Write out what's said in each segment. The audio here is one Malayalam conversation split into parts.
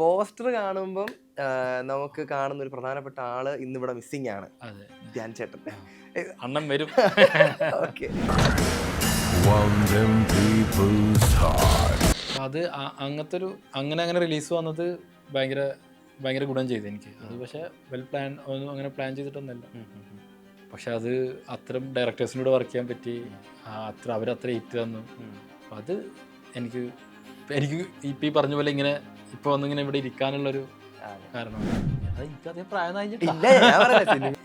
പോസ്റ്റർ കാണുമ്പം നമുക്ക് കാണുന്ന ഒരു പ്രധാനപ്പെട്ട ആൾ ഇന്നിവിടെ മിസ്സിംഗ് ആണ്. അതെ. ധ്യാൻ ചേട്ടൻ. അണ്ണൻ വരും. ഓക്കെ. അത് അങ്ങനത്തെ ഒരു അങ്ങനെ അങ്ങനെ റിലീസ് വന്നത് ഭയങ്കര ഭയങ്കര ഗുണം ചെയ്തു എനിക്ക്. അത് പക്ഷേ വെൽ പ്ലാൻ ഒന്നും അങ്ങനെ പ്ലാൻ ചെയ്തിട്ടൊന്നുമല്ല. പക്ഷെ അത് അത്രയും ഡയറക്ടേഴ്സിനോട് വർക്ക് ചെയ്യാൻ പറ്റി. അത്ര അവരത്ര ഹിറ്റ് തന്നു. അത് എനിക്ക് എനിക്ക് ഇപ്പം ഈ പറഞ്ഞ പോലെ ഇങ്ങനെ ഇപ്പോൾ ഒന്നിങ്ങനെ ഇവിടെ ഇരിക്കാനുള്ളൊരു കാരണം. എന്റെ പ്രായം കഴിഞ്ഞിട്ടില്ല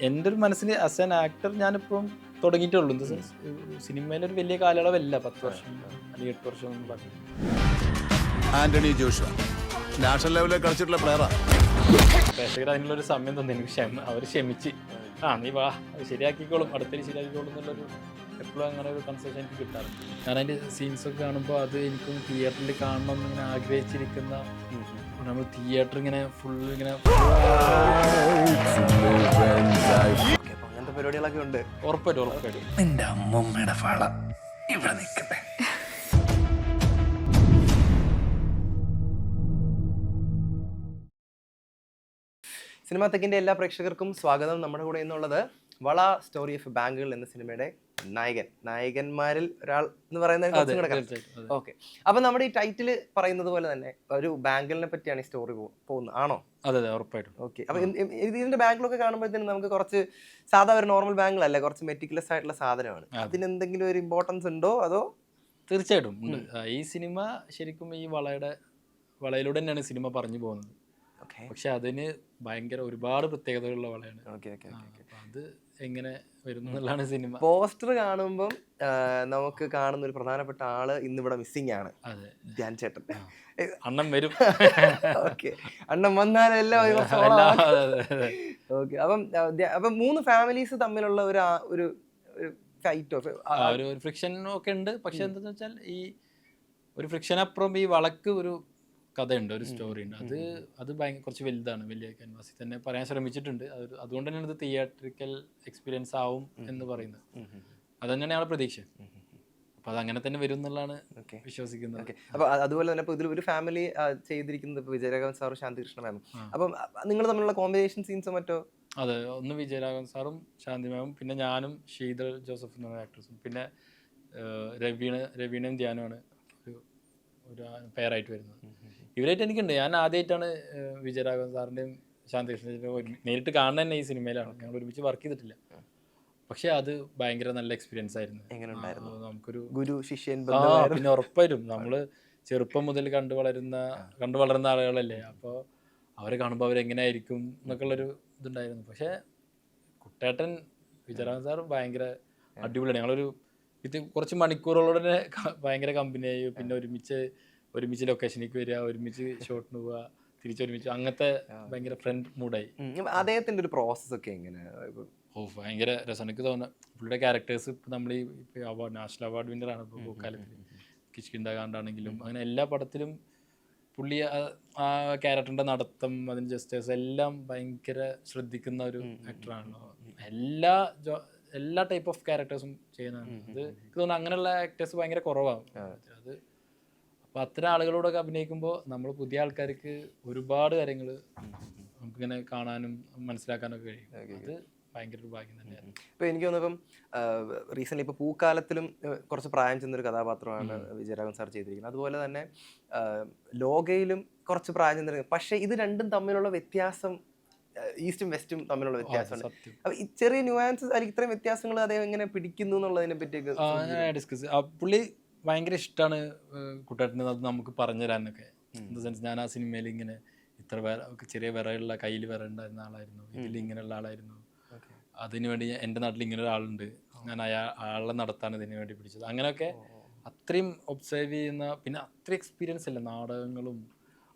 എന്റെ ഒരു മനസ്സിന് ആസ് ആൻ ആക്ടർ ഞാനിപ്പം തുടങ്ങിയിട്ടുള്ളൂ. എന്താ സിനിമയിൽ ഒരു വലിയ കാലയളവല്ല പത്ത് വർഷം അല്ലെങ്കിൽ എട്ട് വർഷം ആന്റണി ജോഷുവ. നാഷണൽ ലെവലിൽ കളിച്ചിട്ടുള്ള പ്ലെയറാണ് പ്രേക്ഷകർ അതിനുള്ളൊരു സമയം തന്നെ. എനിക്ക് ക്ഷമ അവർ ക്ഷമിച്ച്. ആ നീ വാ. അത് ശരിയാക്കിക്കോളും. അടുത്തൊരു ശരിയാക്കിക്കോളും എന്നുള്ളൊരു എപ്പോഴും അങ്ങനെ ഒരു കൺസേഷൻ എനിക്ക് കിട്ടാറുണ്ട്. ഞാൻ അതിന്റെ സീൻസൊക്കെ കാണുമ്പോൾ അത് എനിക്കും തിയേറ്ററിൽ കാണണം എന്ന് ഇങ്ങനെ ആഗ്രഹിച്ചിരിക്കുന്ന നമ്മൾ തിയേറ്റർ ഇങ്ങനെ ഫുൾ ഇങ്ങനെ അങ്ങനത്തെ പരിപാടികളൊക്കെ ഉണ്ട്. ഉറപ്പായിട്ടും ഉറപ്പായിട്ടും. നിന്റെ അമ്മമ്മയുടെ ഫാള. ഇവിടെ നിൽക്കട്ടെ. സിനിമാ തെക്കിന്റെ എല്ലാ പ്രേക്ഷകർക്കും സ്വാഗതം നമ്മുടെ കൂടെ എന്നുള്ളത് വള സ്റ്റോറി ഓഫ് ബാങ്കുകൾ എന്ന സിനിമയുടെ നായകൻ നായകന്മാരിൽ ഒരാൾ എന്ന് പറയുന്നത്. ഓക്കെ. അപ്പൊ നമ്മുടെ ഈ ടൈറ്റിൽ പറയുന്നത് പോലെ തന്നെ ഒരു ബാങ്കിലിനെ പറ്റിയാണ് ഈ സ്റ്റോറി പോകുന്നത്. ആണോ? അതെ അതെ ഉറപ്പായിട്ടും. ഓക്കെ. അപ്പൊ ഇതിന്റെ ബാങ്കിലൊക്കെ കാണുമ്പോഴത്തേനും നമുക്ക് കുറച്ച് സാധാ ഒരു നോർമൽ ബാങ്കിലല്ല കുറച്ച് മെറ്റിക്കുലസ് ആയിട്ടുള്ള സാധനമാണ്. അതിന് എന്തെങ്കിലും ഒരു ഇമ്പോർട്ടൻസ് ഉണ്ടോ? അതോ? തീർച്ചയായിട്ടും. ഈ സിനിമ ശരിക്കും ഈ വളയുടെ വളയിലൂടെ തന്നെയാണ് സിനിമ പറഞ്ഞു പോകുന്നത്. പക്ഷെ അതിന് ഭയങ്കര ഒരുപാട് പ്രത്യേകതകളുള്ള വളയാണ്. അത് എങ്ങനെ വരുന്നു എന്നുള്ളതാണ് സിനിമ. പോസ്റ്റർ കാണുമ്പം നമുക്ക് കാണുന്ന ഒരു പ്രധാനപ്പെട്ട ആൾ ഇന്നിവിടെ മിസ്സിംഗ് ആണ്. ധ്യാൻ ചേട്ടൻ. അണ്ണൻ വരും. ഓക്കെ അണ്ണൻ വന്നാലെല്ലാം. ഓക്കെ അപ്പം അപ്പം മൂന്ന് ഫാമിലീസ് തമ്മിലുള്ള ഒരു ഒരു ഫൈറ്റ് ഓഫ് ഒരു ഫ്രിക്ഷൻ ഒക്കെ ഉണ്ട്. പക്ഷെ എന്താണെന്ന് വെച്ചാൽ ഈ ഒരു ഫ്രിക്ഷൻ അപ്പുറം ഈ വളക്ക് ഒരു കഥയുണ്ട് ഒരു സ്റ്റോറി ഉണ്ട്. അത് അത് ഭയങ്കര കുറച്ച് വലുതാണ് വലിയ ക്യാൻവാസിൽ തന്നെ പറയാൻ ശ്രമിച്ചിട്ടുണ്ട്. അത് അതുകൊണ്ട് തന്നെയാണ് ഇത് തിയേറ്ററിക്കൽ എക്സ്പീരിയൻസ് ആവും എന്ന് പറയുന്നത്. അത് തന്നെയാണ് ഞങ്ങളുടെ പ്രതീക്ഷ. അപ്പൊ അത് അങ്ങനെ തന്നെ വരും എന്നുള്ളതാണ് വിശ്വസിക്കുന്നത്. അപ്പൊ അതുപോലെ തന്നെ ഇതിൽ ഒരു ഫാമിലി ചെയ്തിരിക്കുന്നത് ഇപ്പൊ വിജയരാഘവൻ സാറും ശാന്തികൃഷ്ണ മാമും. അപ്പം നിങ്ങൾ തമ്മിലുള്ള കോമ്പിനേഷൻ സീൻസോ മറ്റോ? അതെ ഒന്ന് വിജയരാഘവൻ സാറും ശാന്തി മാമും പിന്നെ ഞാനും ശീതൾ ജോസഫ് എന്ന് പറയുന്ന ആക്ട്രസും പിന്നെ രവീണ രവീണ് രവീണയും ധ്യാനുമാണ് ഒരു ഒരു പെയറായിട്ട് വരുന്നത്. ഇവരായിട്ട് എനിക്കുണ്ട്. ഞാൻ ആദ്യമായിട്ടാണ് വിജയരാഘവൻ സാറിന്റെയും ശാന്തി കൃഷ്ണന്റെയും ഒരുമി- നേരിട്ട് കാണുന്ന തന്നെ ഈ സിനിമയിലാണ്. ഞങ്ങൾ ഒരുമിച്ച് വർക്ക് ചെയ്തിട്ടില്ല. പക്ഷെ അത് ഭയങ്കര നല്ല എക്സ്പീരിയൻസ് ആയിരുന്നു. നമുക്കൊരു ഗുരു ശിഷ്യൻ. പിന്നെ ഉറപ്പായിട്ടും. നമ്മൾ ചെറുപ്പം മുതൽ കണ്ടു വളരുന്ന കണ്ടു വളരുന്ന ആളുകളല്ലേ. അപ്പോൾ അവരെ കാണുമ്പോൾ അവരെങ്ങനെയായിരിക്കും എന്നൊക്കെയുള്ളൊരു ഇതുണ്ടായിരുന്നു. പക്ഷേ കുട്ടേട്ടൻ വിജയരാമൻ സാർ ഭയങ്കര അടിപൊളിയാണ്. ഞങ്ങളൊരു ഇത് കുറച്ച് മണിക്കൂറുകളോടെ ഭയങ്കര കമ്പനിയായി പിന്നെ ഒരുമിച്ച് ഒരുമിച്ച് ലൊക്കേഷനിലേക്ക് വരിക ഒരുമിച്ച് ഷോട്ടിന് പോവുക തിരിച്ച് ഒരുമിച്ച് അങ്ങനത്തെ ഭയങ്കര ഫ്രണ്ട് മൂഡായി. അദ്ദേഹത്തിന്റെ ഒരു പ്രോസസ് ഒക്കെ എങ്ങനെ? ഓ ഭയങ്കര രസം എനിക്ക് തോന്നുന്നു പുള്ളിയുടെ ക്യാരക്ടേഴ്സ് ഇപ്പം നമ്മൾ ഈ അവാർഡ് നാഷണൽ അവാർഡ് വിന്നർ ആണ് ഇപ്പോൾ പൂക്കാലത്തിൽ കിഷ്കിണ്ട കാണ്ടാണെങ്കിലും അങ്ങനെ എല്ലാ പടത്തിലും പുള്ളി ആ- ക്യാരക്ടറിന്റെ നടത്തം അതിന് ജസ്റ്റേഴ്സ് എല്ലാം ഭയങ്കര ശ്രദ്ധിക്കുന്ന ഒരു ആക്ടറാണല്ലോ എല്ലാ ജോ എല്ലാ ടൈപ്പ് ഓഫ് ക്യാരക്ടേഴ്സും ചെയ്യുന്നതാണ്. അത് എനിക്ക് തോന്നുന്നു അങ്ങനെയുള്ള ആക്ടേഴ്സ് ഭയങ്കര കുറവാണ് അപ്പോൾ അത്തരം ആളുകളോടൊക്കെ അഭിനയിക്കുമ്പോൾ നമ്മൾ പുതിയ ആൾക്കാർക്ക് ഒരുപാട് കാര്യങ്ങൾ നമുക്കിങ്ങനെ കാണാനും മനസ്സിലാക്കാനൊക്കെ കഴിയും. അത് ഭയങ്കര ഒരു ഭാഗ്യം തന്നെയാണ്. ഇപ്പൊ എനിക്ക് തോന്നുന്നു ഇപ്പം റീസെന്റ് ഇപ്പൊ പൂക്കാലത്തിലും കുറച്ച് പ്രായം ചെന്നൊരു കഥാപാത്രമാണ് വിജയരാഘവൻ സാർ ചെയ്തിരിക്കുന്നത്. അതുപോലെ തന്നെ ലോകയിലും കുറച്ച് പ്രായം ചെന്ന പക്ഷെ ഇത് രണ്ടും തമ്മിലുള്ള വ്യത്യാസം ഈസ്റ്റും വെസ്റ്റും തമ്മിലുള്ള വ്യത്യാസമാണ് അപ്പൊ ചെറിയ ന്യൂആൻസസ് അല്ലെങ്കിൽ ഇത്രയും വ്യത്യാസങ്ങൾ അദ്ദേഹം എങ്ങനെ പിടിക്കുന്നു എന്നുള്ളതിനെ പറ്റിയൊക്കെ ഡിസ്കസ് പുള്ളി ഭയങ്കര ഇഷ്ടമാണ് കുട്ടേട്ടന്റെ അത് നമുക്ക് പറഞ്ഞു തരാനൊക്കെ ഇൻ ദ സെൻസ് ഞാൻ ആ സിനിമയിൽ ഇങ്ങനെ ഇത്ര വേറെ ചെറിയ വിറയുള്ള കയ്യിൽ വിറ ഉണ്ടായിരുന്ന ആളായിരുന്നു. ഇതിൽ ഇങ്ങനെയുള്ള ആളായിരുന്നു. അതിനു വേണ്ടി എന്റെ നാട്ടിൽ ഇങ്ങനെ ഒരാളുണ്ട് ഞാൻ അയാൾ ആളെ നടത്താണ് ഇതിനു വേണ്ടി പിടിച്ചത്. അങ്ങനെയൊക്കെ അത്രയും ഒബ്സർവ് ചെയ്യുന്ന പിന്നെ അത്രയും എക്സ്പീരിയൻസ് അല്ല നാടകങ്ങളും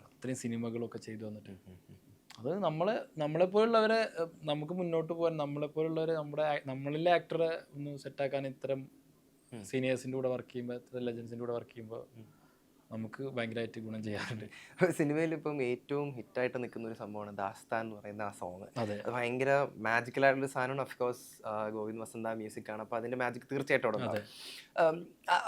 അത്രയും സിനിമകളും ഒക്കെ ചെയ്തു വന്നിട്ട്. അത് നമ്മളെ നമ്മളെപ്പോലുള്ളവരെ പോലുള്ളവരെ നമുക്ക് മുന്നോട്ട് പോകാൻ നമ്മളെപ്പോലുള്ളവരെ നമ്മുടെ നമ്മളിലെ ആക്ടറെ ഒന്ന് സെറ്റാക്കാൻ ഇത്തരം സീനിയേഴ്സിന്റെ കൂടെ വർക്ക് ചെയ്യുമ്പോൾ ലെജൻസിന്റെ കൂടെ വർക്ക് ചെയ്യുമ്പോൾ നമുക്ക് ഭയങ്കരമായിട്ട് ഗുണം ചെയ്യാറുണ്ട്. സിനിമയിൽ ഇപ്പം ഏറ്റവും ഹിറ്റായിട്ട് നിൽക്കുന്ന ഒരു സംഭവമാണ് ദാസ്താൻ എന്ന് പറയുന്ന ആ സോങ് അതെ. ഭയങ്കര മാജിക്കൽ ആയിട്ടുള്ള സാധനമാണ്. Of course Govind Vasantha music ആണ്. അപ്പോൾ അതിന്റെ മാജിക് തീർച്ചയായിട്ടും ഉണ്ടാവും.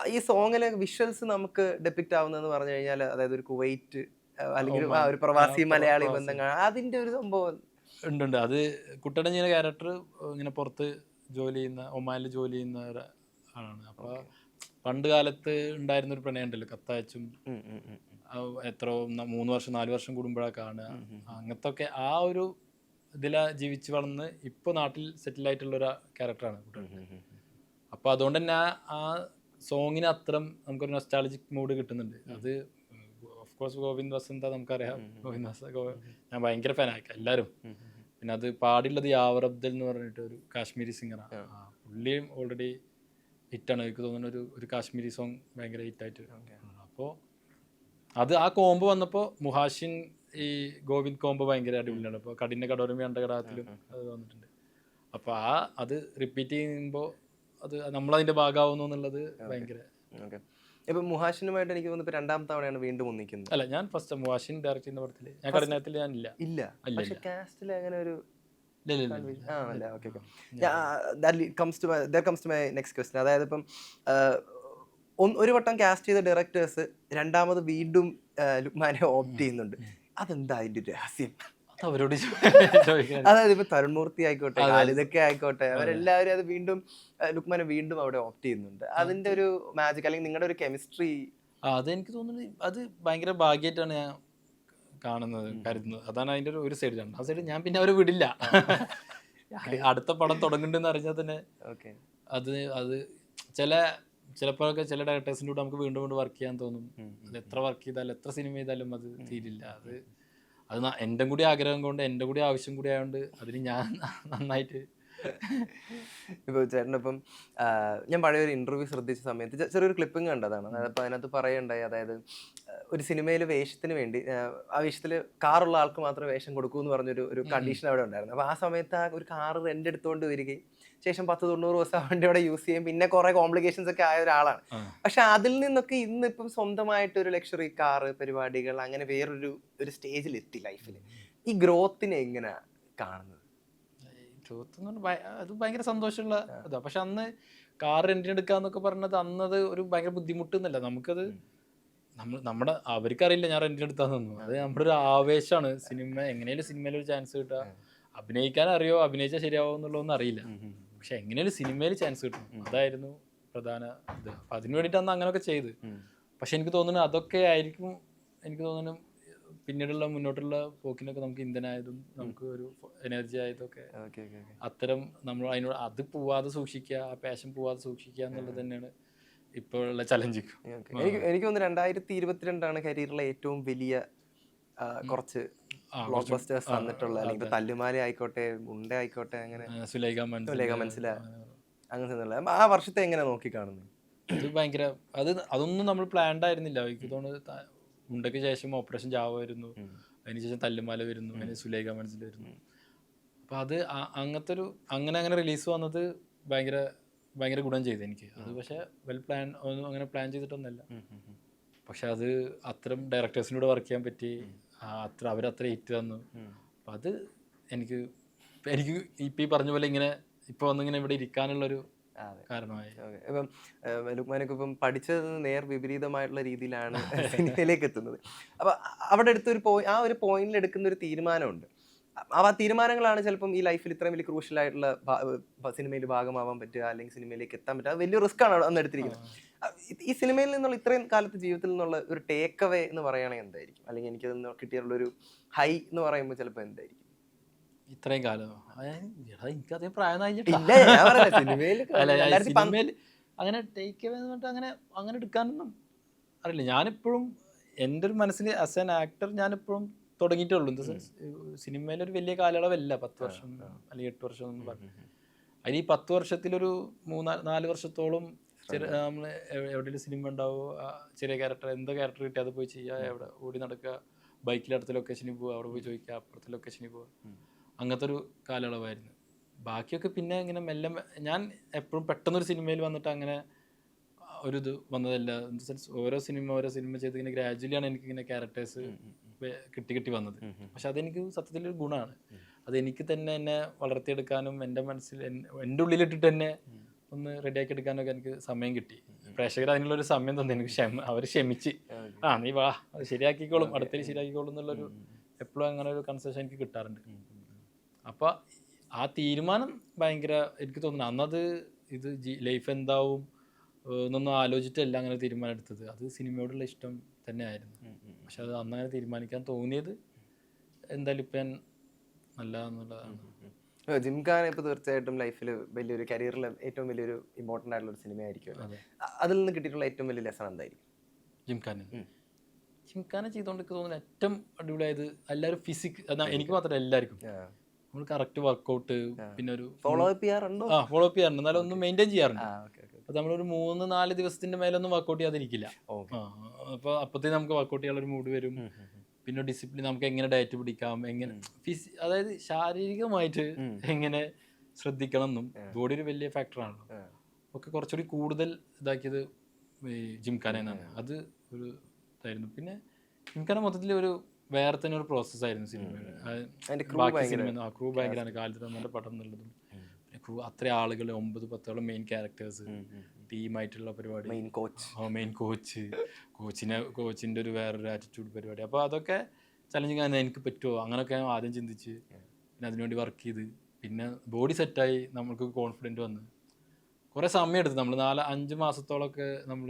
ഈ സോങ്ങിലെ വിഷ്വൽസ് നമുക്ക് ഡെപ്പിക്റ്റ് ആവുന്നതെന്ന് പറഞ്ഞു കഴിഞ്ഞാൽ അതായത് ഒരു കുവൈറ്റ് അല്ലെങ്കിൽ ആ ഒരു പ്രവാസി മലയാളി. ബന്ധങ്ങൾ അതിന്റെ ഒരു സംഭവം. ഉണ്ട് ഉണ്ട്. അത് കുട്ടടൻ ചെയ്യുന്ന ക്യാരക്ടർ ഇങ്ങനെ പുറത്ത് ജോലി ചെയ്യുന്ന ഒമാനിൽ ജോലി ചെയ്യുന്ന ആളാണ് അപ്പോൾ പണ്ട് കാലത്ത് ഉണ്ടായിരുന്ന ഒരു പ്രണയം ഉണ്ടല്ലോ കത്തയച്ചും. എത്ര മൂന്ന് വർഷം നാല് വർഷം കൂടുമ്പോഴാണ് കാണുക അങ്ങനത്തെ ഒക്കെ ആ ഒരു ഇതിലാ ജീവിച്ച് വളർന്ന് ഇപ്പൊ നാട്ടിൽ സെറ്റിൽ ആയിട്ടുള്ള ഒരു ക്യാരക്ടറാണ് അപ്പൊ. അപ്പോൾ അതുകൊണ്ട് തന്നെ ആ- സോങ്ങിന് അത്രം നമുക്കൊരു നൊസ്റ്റാളജിക് മൂഡ് കിട്ടുന്നുണ്ട്. അത് ഓഫ് കോഴ്സ് ഗോവിന്ദ് വസന്ത നമുക്കറിയാം. ഗോവിന്ദ് വസന്ത ഞാൻ ഭയങ്കര ഫാനായി എല്ലാവരും പിന്നെ അത് പാടിയുള്ളത് യാവർ അബ്ദൽ എന്ന് പറഞ്ഞിട്ട് ഒരു കാശ്മീരി സിംഗറാണ് പുള്ളിയും ഓൾറെഡി ഹിറ്റാണ്. എനിക്ക് തോന്നുന്ന ഒരു ഒരു കാശ്മീരി സോങ് ഭയങ്കര ഹിറ്റായിട്ട് അപ്പോൾ അത് ആ കോംബോ വന്നപ്പോൾ മുഹാഷിൻ ഈ ഗോവിന്ദ് കോംബോ ഭയങ്കര അടിപൊളിയാണ്. അപ്പോൾ കടിന്റെ കടോരം വേണ്ട കടാത്തിലും അത് വന്നിട്ടുണ്ട്. അപ്പോൾ ആ അത് റിപ്പീറ്റ് ചെയ്യുമ്പോൾ അത് നമ്മളതിന്റെ ഭാഗമാവുന്നു എന്നുള്ളത് ഭയങ്കര ഇപ്പൊ മുഹാഷിനുമായിട്ട് എനിക്ക് തോന്നുന്നു രണ്ടാം തവണയാണ് വീണ്ടും ഒന്നിക്കുന്നത്. അല്ല ഞാൻ ഫസ്റ്റ് മുഹാഷിൻ ഡയറക്റ്റ് ചെയ്യുന്ന പടത്തിൽ ഞാൻ കഠിനത്തിൽ ഞാൻ ഇല്ല. ഇല്ല, പക്ഷെ കാസ്റ്റിൽ അങ്ങനെ ഒരു okay okay. Comes to the comes to my next question അതായത് ഇപ്പം ഒരു വട്ടം കാസ്റ്റ് ചെയ്ത ഡയറക്ടേഴ്സ് രണ്ടാമത് വീണ്ടും ലുക്മാനെ ഓപ്റ്റ് ചെയ്യുന്നുണ്ട്. അതെന്താ അതിന്റെ രഹസ്യം? അവരോട് അതായത് ഇപ്പൊ തരുൺമൂർത്തി ആയിക്കോട്ടെ ഇതൊക്കെ ആയിക്കോട്ടെ അവരെല്ലാവരും അത് വീണ്ടും ലുക്മാനെ വീണ്ടും അവിടെ ഓപ്റ്റ് ചെയ്യുന്നുണ്ട്. അതിന്റെ ഒരു മാജിക് അല്ലെങ്കിൽ നിങ്ങളുടെ ഒരു കെമിസ്ട്രി അതെനിക്ക് തോന്നുന്നത് അത് ഭയങ്കര ഭാഗ്യമായിട്ടാണ് ഞാൻ കാണുന്നത് കരുതുന്നത്. അതാണ് അതിന്റെ ഒരു സൈഡ് സൈഡ് രണ്ടാം സൈഡ് ഞാൻ പിന്നെ അവരെ വിടില്ല. അടുത്ത പടം തുടങ്ങുന്നുണ്ടെന്ന് അറിഞ്ഞാൽ തന്നെ ഓക്കെ. അത് അത് ചില ചിലപ്പോഴൊക്കെ ചില ഡയറക്ടേഴ്സിന്റെ കൂടെ നമുക്ക് വീണ്ടും വീണ്ടും വർക്ക് ചെയ്യാൻ തോന്നും. എത്ര വർക്ക് ചെയ്താലും എത്ര സിനിമ ചെയ്താലും അത് തീരില്ല. അത് അത് എന്റെ കൂടി ആഗ്രഹം കൊണ്ട് എന്റെ കൂടി ആവശ്യം കൂടി ആയതുകൊണ്ട് അതിന് ഞാൻ നന്നായിട്ട് ഇപ്പോൾ ചേട്ടനിപ്പം ഞാൻ പഴയ ഒരു ഇന്റർവ്യൂ ശ്രദ്ധിച്ച സമയത്ത് ചെറിയൊരു ക്ലിപ്പിംഗ് കണ്ടതാണ്. അതായത് അപ്പോൾ അതിനകത്ത് പറയുണ്ടായി അതായത് ഒരു സിനിമയിൽ വേഷത്തിന് വേണ്ടി ആ, വേഷത്തിൽ കാറുള്ള ആൾക്ക് മാത്രമേ വേഷം കൊടുക്കൂ എന്ന് പറഞ്ഞൊരു ഒരു കണ്ടീഷൻ അവിടെ ഉണ്ടായിരുന്നു. അപ്പോൾ ആ സമയത്ത് ആ ഒരു കാറ് റെന്റ് എടുത്തുകൊണ്ട് വരികയും ശേഷം പത്ത് തൊണ്ണൂറ് ദിവസം വണ്ടി അവിടെ യൂസ് ചെയ്യും പിന്നെ കുറേ കോംപ്ലിക്കേഷൻസ് ഒക്കെ ആയ ഒരാളാണ്. പക്ഷെ അതിൽ നിന്നൊക്കെ ഇന്നിപ്പം സ്വന്തമായിട്ട് ഒരു ലക്ഷറി കാറ് പരിപാടികൾ അങ്ങനെ വേറൊരു ഒരു സ്റ്റേജിൽ എത്തി ലൈഫിൽ ഈ ഗ്രോത്തിനെ എങ്ങനെ കാണുന്നത്? ഗ്രോത്ത് എന്ന് പറഞ്ഞാൽ അത് ഭയങ്കര സന്തോഷമുള്ള ഇതാ. പക്ഷെ അന്ന് കാർ റെന്റിന് എടുക്കാന്നൊക്കെ പറഞ്ഞത് അന്നത് ഒരു ഭയങ്കര ബുദ്ധിമുട്ടൊന്നുമല്ല നമുക്കത് നമ്മൾ നമ്മുടെ അവർക്കറിയില്ല ഞാൻ റെന്റിന് എടുത്താന്നു അത് നമ്മുടെ ഒരു ആവേശമാണ് സിനിമ എങ്ങനെയാലും സിനിമയിൽ ഒരു ചാൻസ് കിട്ടുക അഭിനയിക്കാൻ അറിയോ? അഭിനയിച്ചാൽ ശരിയാവോ എന്നുള്ളതൊന്നും അറിയില്ല. പക്ഷെ എങ്ങനെയാലും സിനിമയിൽ ചാൻസ് കിട്ടും. അതായിരുന്നു പ്രധാന ഇത്. അപ്പം അതിനു വേണ്ടിയിട്ടാണ് അങ്ങനെയൊക്കെ ചെയ്ത്. പക്ഷെ എനിക്ക് തോന്നുന്നു അതൊക്കെ ആയിരിക്കും എനിക്ക് തോന്നുന്നു പിന്നീടുള്ള മുന്നോട്ടുള്ള പോക്കിനൊക്കെ നമുക്ക് ഇന്ധനമായതും നമുക്ക് ഒരു എനർജി ആയതൊക്കെ അത്തരം നമ്മൾ അതിനോട് അത് പോവാതെ സൂക്ഷിക്കുക ആ പാഷൻ പോവാതെ സൂക്ഷിക്കുക എന്നുള്ളത് തന്നെയാണ് ഇപ്പോഴുള്ള ചലഞ്ച് എനിക്ക് എനിക്ക് തോന്നുന്നു രണ്ടായിരത്തി ഇരുപത്തിരണ്ടാണ് കരിയറിലെ ഏറ്റവും വലിയ കുറച്ച് ബ്ലോക്ക് ബസ്റ്റേഴ്സ് വന്നിട്ടുള്ള അല്ലെങ്കിൽ തല്ലുമാല ആയിക്കോട്ടെ മുണ്ട ആയിക്കോട്ടെ അങ്ങനെ സുലൈഖ മനസ്സിലാ അങ്ങനെ ആ വർഷത്തെ എങ്ങനെ നോക്കി കാണുന്നു? അത് ഭയങ്കര അത് അതൊന്നും നമ്മൾ പ്ലാൻഡ് ആയിരുന്നില്ല. എനിക്ക് തോന്നുന്നത് ഉണ്ടയ്ക്ക് ശേഷം ഓപ്പറേഷൻ ജാവ വരുന്നു. അതിനുശേഷം തല്ലുമാല വരുന്നു. അതിന് സുലേഖ മനസ്സിൽ വരുന്നു. അപ്പൊ അത് അങ്ങനത്തെ ഒരു അങ്ങനെ അങ്ങനെ റിലീസ് വന്നത് ഭയങ്കര ഭയങ്കര ഗുണം ചെയ്തു എനിക്ക്. അത് പക്ഷേ വെൽ പ്ലാൻ ഒന്നും അങ്ങനെ പ്ലാൻ ചെയ്തിട്ടൊന്നുമല്ല പക്ഷെ അത് അത്രയും ഡയറക്ടേഴ്സിനോട് വർക്ക് ചെയ്യാൻ പറ്റി. അത്ര അവരത്ര ഹിറ്റ് തന്നു അപ്പം അത് എനിക്ക് എനിക്ക് ഇപ്പം ഈ പറഞ്ഞ പോലെ ഇങ്ങനെ ഇപ്പോൾ വന്നിങ്ങനെ ഇവിടെ ഇരിക്കാനുള്ളൊരു കാരണമായി. ഇപ്പം ലുക്മാനൊക്കെ ഇപ്പം പഠിച്ചത് നേർ വിപരീതമായിട്ടുള്ള രീതിയിലാണ് സിനിമയിലേക്ക് എത്തുന്നത്. അപ്പൊ അവിടെ എടുത്തൊരു പോയി ആ ഒരു പോയിന്റിൽ എടുക്കുന്ന ഒരു തീരുമാനമുണ്ട്. ആ തീരുമാനങ്ങളാണ് ചിലപ്പം ഈ ലൈഫിൽ ഇത്രയും വലിയ ക്രൂഷ്യൽ ആയിട്ടുള്ള സിനിമയിൽ ഭാഗമാവാൻ പറ്റുക അല്ലെങ്കിൽ സിനിമയിലേക്ക് എത്താൻ പറ്റുക. വലിയ റിസ്ക് ആണ് അന്ന് എടുത്തിരിക്കുന്നത്. ഈ സിനിമയിൽ നിന്നുള്ള ഇത്രയും കാലത്ത് ജീവിതത്തിൽ നിന്നുള്ള ഒരു ടേക്ക് അവേ എന്ന് പറയുകയാണെങ്കിൽ എന്തായിരിക്കും? അല്ലെങ്കിൽ എനിക്ക് കിട്ടിയിട്ടുള്ള കിട്ടിയുള്ള ഒരു ഹൈ എന്ന് പറയുമ്പോൾ ചിലപ്പോൾ എന്തായിരിക്കും? ഇത്രയും കാലം. എനിക്ക് അധികം പ്രായം സിനിമയിൽ അങ്ങനെ ടേക്ക് അവേ പറഞ്ഞിട്ട് അങ്ങനെ അങ്ങനെ എടുക്കാനൊന്നും അറിയില്ല. ഞാനിപ്പോഴും എന്റെ ഒരു മനസ്സിൽ ആസ് ആൻ ആക്ടർ ഞാനിപ്പോഴും തുടങ്ങിയിട്ടുള്ളൂ ഉള്ളൂ എന്താ സിനിമയിൽ ഒരു വലിയ കാലയളവല്ല പത്ത് വർഷം അല്ലെങ്കിൽ എട്ട് വർഷം എന്ന് പറഞ്ഞു. അതിൽ ഈ പത്ത് വർഷത്തിലൊരു മൂന്നാൽ നാല് വർഷത്തോളം ചെറിയ നമ്മൾ എവിടെയെങ്കിലും സിനിമ ഉണ്ടാവുക ചെറിയ ക്യാരക്ടർ എന്തോ ക്യാരക്ടർ കിട്ടിയാൽ അത് പോയി ചെയ്യുക. എവിടെ ഓടി നടക്കുക ബൈക്കിൽ അടുത്ത ലൊക്കേഷനിൽ പോവുക അവിടെ പോയി ചോദിക്കുക അപ്പുറത്തെ ലൊക്കേഷനിൽ പോവുക. അങ്ങനത്തെ ഒരു കാലയളവായിരുന്നു. ബാക്കിയൊക്കെ പിന്നെ ഇങ്ങനെ മെല്ലെ ഞാൻ എപ്പോഴും പെട്ടെന്നൊരു സിനിമയിൽ വന്നിട്ട് അങ്ങനെ ഒരു ഇത് വന്നതല്ല. ഇൻ ദ സെൻസ് ഓരോ സിനിമ ഓരോ സിനിമ ചെയ്ത് ഇങ്ങനെ ഗ്രാജുവലിയാണ് എനിക്ക് ഇങ്ങനെ ക്യാരക്ടേഴ്സ് കിട്ടി കിട്ടി വന്നത്. പക്ഷെ അതെനിക്ക് സത്യത്തിൽ ഒരു ഗുണമാണ് അത് എനിക്ക് തന്നെ എന്നെ വളർത്തിയെടുക്കാനും എന്റെ മനസ്സിൽ എൻ- എന്റെ ഉള്ളിലിട്ടിട്ട് തന്നെ ഒന്ന് റെഡിയാക്കി എടുക്കാനൊക്കെ എനിക്ക് സമയം കിട്ടി. പ്രേക്ഷകർ അതിനുള്ള ഒരു സമയം തന്നെ. എനിക്ക് ക്ഷമ അവർ ക്ഷമിച്ച്. ആ നീ വാ അത് ശരിയാക്കിക്കോളും അടുത്തേക്ക് ശരിയാക്കിക്കോളും എന്നുള്ളൊരു എപ്പോഴും അങ്ങനെ ഒരു കൺസെഷൻ എനിക്ക് കിട്ടാറുണ്ട്. അപ്പൊ ആ തീരുമാനം ഭയങ്കര എനിക്ക് തോന്നുന്നു. അന്നത് ഇത് ലൈഫ് എന്താവും എന്നൊന്നും ആലോചിച്ചിട്ടല്ല അങ്ങനെ തീരുമാനം എടുത്തത്. അത് സിനിമയോടുള്ള ഇഷ്ടം തന്നെയായിരുന്നു. പക്ഷെ അത് അന്നങ്ങനെ തീരുമാനിക്കാൻ തോന്നിയത് എന്തായാലും ഇപ്പം ഞാൻ നല്ല എന്നുള്ളതാണ്. ജിംഖാൻ ഇപ്പൊ തീർച്ചയായിട്ടും ലൈഫിൽ വലിയൊരു കരിയറിൽ ഏറ്റവും വലിയൊരു ഇമ്പോർട്ടന്റ് ആയിട്ടുള്ള ഒരു സിനിമ ആയിരിക്കും അതിൽ നിന്ന് കിട്ടിയിട്ടുള്ള ഏറ്റവും വലിയ ലെസൺ എന്തായിരിക്കും? ജിംഖാൻ. ജിംഖാനെ ചെയ്തുകൊണ്ട് എനിക്ക് തോന്നുന്നു ഏറ്റവും അടിപൊളിയായത് എല്ലാവരും ഫിസിക് എനിക്ക് മാത്രമല്ല എല്ലാവർക്കും. നമ്മൾ കറക്റ്റ് വർക്കൗട്ട് പിന്നെ ഒരു ഫോളോ അപ്പ് ചെയ്യാറുണ്ടോ? ആ ഫോളോ അപ്പ് ചെയ്യാറുണ്ട്. എന്നാലും ഒന്ന് മെയിന്റെയിൻ ചെയ്യാറുണ്ട്. അപ്പൊ നമ്മളൊരു മൂന്ന് നാല് ദിവസത്തിന്റെ മേലൊന്നും വർക്കൗട്ട് ചെയ്യാതിരിക്കില്ല. അപ്പൊ അപ്പത്തേ നമുക്ക് വർക്കൗട്ട് ചെയ്യാനുള്ള ഒരു മൂഡ് വരും. പിന്നെ ഡിസിപ്ലിൻ നമുക്ക് എങ്ങനെ ഡയറ്റ് പിടിക്കാം എങ്ങനെ ഫിസി അതായത് ശാരീരികമായിട്ട് എങ്ങനെ ശ്രദ്ധിക്കണം എന്നും ബോഡി ഒരു വലിയ ഫാക്ടറാണല്ലോ ഒക്കെ കുറച്ചുകൂടി കൂടുതൽ ഇതാക്കിയത് ഈ ജിംഖാനെന്നാണ് അത് ഒരു ഇതായിരുന്നു. പിന്നെ ജിംഖാന മൊത്തത്തിൽ ഒരു വേറെ തന്നെ ഒരു പ്രോസസ്സായിരുന്നു സിനിമയുടെ അതിന്റെ crew ബാക്കി സിനിമ ആ ക്രൂ ഭയങ്കരമാണ്. കാലത്ത് പടം എന്നുള്ളതും പിന്നെ ക്രൂ അത്ര ആളുകൾ ഒമ്പത് പത്തോളം മെയിൻ ക്യാരക്ടേഴ്സ് ടീമായിട്ടുള്ള പരിപാടി. മെയിൻ കോച്ച് മെയിൻ കോച്ച് കോച്ചിനെ കോച്ചിന്റെ ഒരു വേറൊരു ആറ്റിറ്റ്യൂഡ് പരിപാടി. അപ്പോൾ അതൊക്കെ ചലഞ്ചിങ് ആണ് എനിക്ക് പറ്റുമോ അങ്ങനെയൊക്കെ ഞാൻ ആദ്യം ചിന്തിച്ച്. പിന്നെ അതിനുവേണ്ടി വർക്ക് ചെയ്ത്. പിന്നെ ബോഡി സെറ്റായി നമ്മൾക്ക് കോൺഫിഡന്റ് വന്ന്. കുറേ സമയം എടുത്തു നമ്മൾ നാല് അഞ്ച് മാസത്തോളമൊക്കെ നമ്മൾ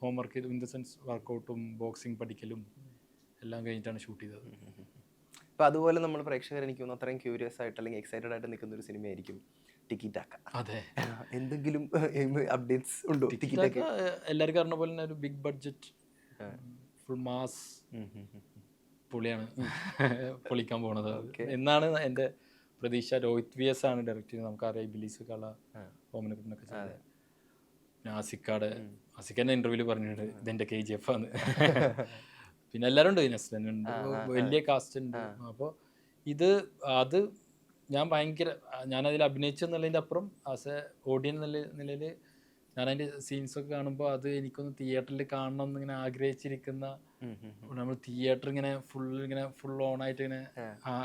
ഹോംവർക്ക് ചെയ്ത് ഇൻ ദ സെൻസ് വർക്കൗട്ടും ബോക്സിങ് പഠിക്കലും എല്ലാം കഴിഞ്ഞിട്ടാണ് ഷൂട്ട് ചെയ്തത്. അപ്പൊ അതുപോലെ നമ്മൾ പ്രേക്ഷകർ എനിക്ക് തോന്നുന്നു അത്രയും ക്യൂരിയസ് ആയിട്ട് അല്ലെങ്കിൽ എക്സൈറ്റഡ് ആയിട്ട് നിൽക്കുന്ന ഒരു സിനിമയായിരിക്കും ടിക്കി ടാക്ക അതെ. എന്തെങ്കിലും അപ്ഡേറ്റ്സ് ഉണ്ടോ ടിക്കി ടാക്ക എല്ലാവർക്കും അറിഞ്ഞ പോലെ തന്നെ ഒരു ബിഗ് ബഡ്ജറ്റ് ഫുൾ മാസ് പൊളിയാണ് പൊളിക്കാൻ പോണത്. എന്നാണ് എന്റെ പ്രതീക്ഷ. രോഹിത് വി എസ് ആണ് ഡയറക്ടർ ചെയ്യുന്നത് നമുക്കറിയാം ബിലീസ് കള ഓമനക്കുട്ടനൊക്കെ ആസിക്കാട് ആസിക്കാന്റെ ഇന്റർവ്യൂൽ പറഞ്ഞിട്ടുണ്ട് ഇതെന്റെ കെ ജി എഫ് ആണ്. പിന്നെ എല്ലാവരും ഉണ്ട് നെസ്ലൻ ഉണ്ട് വലിയ കാസ്റ്റ് ഉണ്ട്. അപ്പോൾ ഇത് അത് ഞാൻ ഭയങ്കര ഞാനതിൽ അതിൽ അഭിനയിച്ചെന്നുള്ളതിന്റെ അപ്പുറം ആസ് എ ഓഡിയൻ എന്നുള്ള നിലയിൽ ഞാൻ അതിന്റെ സീൻസൊക്കെ കാണുമ്പോൾ അത് എനിക്കൊന്ന് തിയേറ്ററിൽ കാണണം എന്നിങ്ങനെ ആഗ്രഹിച്ചിരിക്കുന്ന നമ്മൾ തിയേറ്റർ ഇങ്ങനെ ഫുൾ ഇങ്ങനെ ഫുൾ ഓൺ ആയിട്ട് ഇങ്ങനെ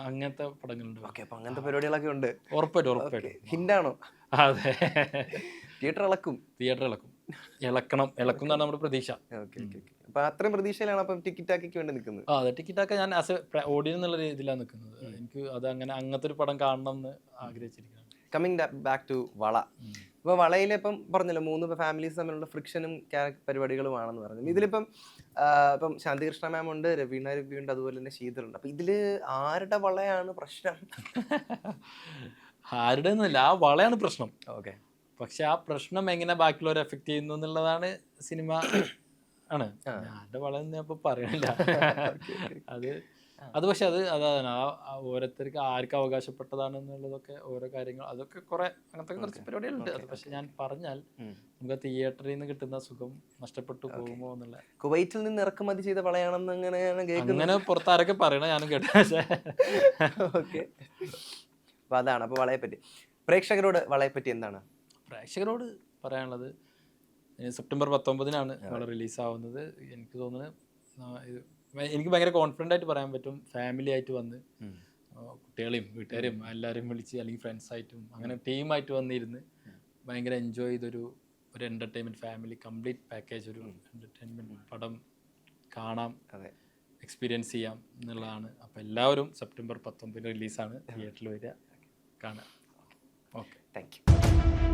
അങ്ങനത്തെ പടങ്ങളുണ്ട്. അങ്ങനത്തെ പരിപാടികളൊക്കെ ഉണ്ട്. ഉറപ്പായിട്ടും ഉറപ്പായിട്ടും. ഹിൻഡാണോ അതെ. തിയേറ്റർ ഇളക്കും. തിയേറ്റർ ഇളക്കും. ഇളക്കണം. ഇളക്കും എന്നാണ് നമ്മുടെ പ്രതീക്ഷ. Okay okay. അപ്പൊ അത്രയും പ്രതീക്ഷയിലാണ് അപ്പം ടിക്കറ്റ് വേണ്ടി നിൽക്കുന്നത്. ആ അതെ. ടിക്കിറ്റാക്ക ഞാൻ ആസ് എ ഓഡിയൻ എന്നുള്ള രീതിയിലാണ് നിൽക്കുന്നത്. എനിക്ക് അത് അങ്ങനെ അങ്ങനത്തെ ഒരു പടം കാണണം എന്ന് ആഗ്രഹിച്ചിരിക്കുകയാണ് കമ്മിങ് ബാക്ക് ടു വള. ഇപ്പൊ വളയിൽ ഇപ്പം പറഞ്ഞല്ലോ മൂന്ന് ഫാമിലീസ് തമ്മിലുള്ള ഫ്രിക്ഷനും പരിപാടികളുമാണെന്ന് പറഞ്ഞു ഇതിലിപ്പം ഇപ്പം ശാന്തികൃഷ്ണ മാം ഉണ്ട് രവീണ രവി ഉണ്ട് അതുപോലെ തന്നെ ശീതളുണ്ട് അപ്പൊ ഇതിൽ ആരുടെ വളയാണ് പ്രശ്നം? ആരുടെ ഒന്നുമില്ല ആ വളയാണ് പ്രശ്നം. ഓക്കെ പക്ഷെ ആ പ്രശ്നം എങ്ങനെ ബാക്കിയുള്ളവരെ എഫക്ട് ചെയ്യുന്നു എന്നുള്ളതാണ് സിനിമ ആണ്. ഞാന്റെ വളം ഞാൻ ഇപ്പൊ പറയണില്ല. അത് അത് പക്ഷെ അത് അതാണ് ആ ഓരോരുത്തർക്ക് ആർക്ക് അവകാശപ്പെട്ടതാണ് എന്നുള്ളതൊക്കെ ഓരോ കാര്യങ്ങൾ അതൊക്കെ കുറെ അങ്ങനത്തെ കുറച്ച് പരിപാടികളുണ്ട്. അത് പക്ഷെ ഞാൻ പറഞ്ഞാൽ നമുക്ക് തിയേറ്ററിൽ നിന്ന് കിട്ടുന്ന സുഖം നഷ്ടപ്പെട്ടു പോകുമോ എന്നുള്ള. കുവൈറ്റിൽ നിന്ന് ഇറക്കുമതി ചെയ്ത വളയാണെന്ന് അങ്ങനെയാണ് കേൾക്കുന്നത്? അങ്ങനെ പുറത്താരൊക്കെ പറയണ ഞാനും കേട്ടു. പക്ഷേ ഓക്കെ. അപ്പൊ അതാണ് അപ്പൊ വളയെ പറ്റി പ്രേക്ഷകരോട് വളയെ പറ്റി എന്താണ്? പ്രേക്ഷകരോട് പറയാനുള്ളത് സെപ്റ്റംബർ പത്തൊമ്പതിനാണ് അവിടെ റിലീസാവുന്നത്. എനിക്ക് തോന്നുന്നത് എനിക്ക് ഭയങ്കര കോൺഫിഡന്റ് ആയിട്ട് പറയാൻ പറ്റും ഫാമിലി ആയിട്ട് വന്ന് കുട്ടികളെയും വീട്ടുകാരെയും എല്ലാവരെയും വിളിച്ച് അല്ലെങ്കിൽ ഫ്രണ്ട്സായിട്ടും അങ്ങനെ ടീമായിട്ട് വന്നിരുന്ന് ഭയങ്കര എൻജോയ് ചെയ്തൊരു ഒരു എന്റർടൈൻമെന്റ് ഫാമിലി കംപ്ലീറ്റ് പാക്കേജ് ഒരു എന്റർടൈൻമെന്റ് പടം കാണാം അതെ. എക്സ്പീരിയൻസ് ചെയ്യാം എന്നുള്ളതാണ്. അപ്പോൾ എല്ലാവരും സെപ്റ്റംബർ പത്തൊമ്പതിന് റിലീസാണ് തിയേറ്ററിൽ വരിക കാണാം ഓക്കെ താങ്ക് യു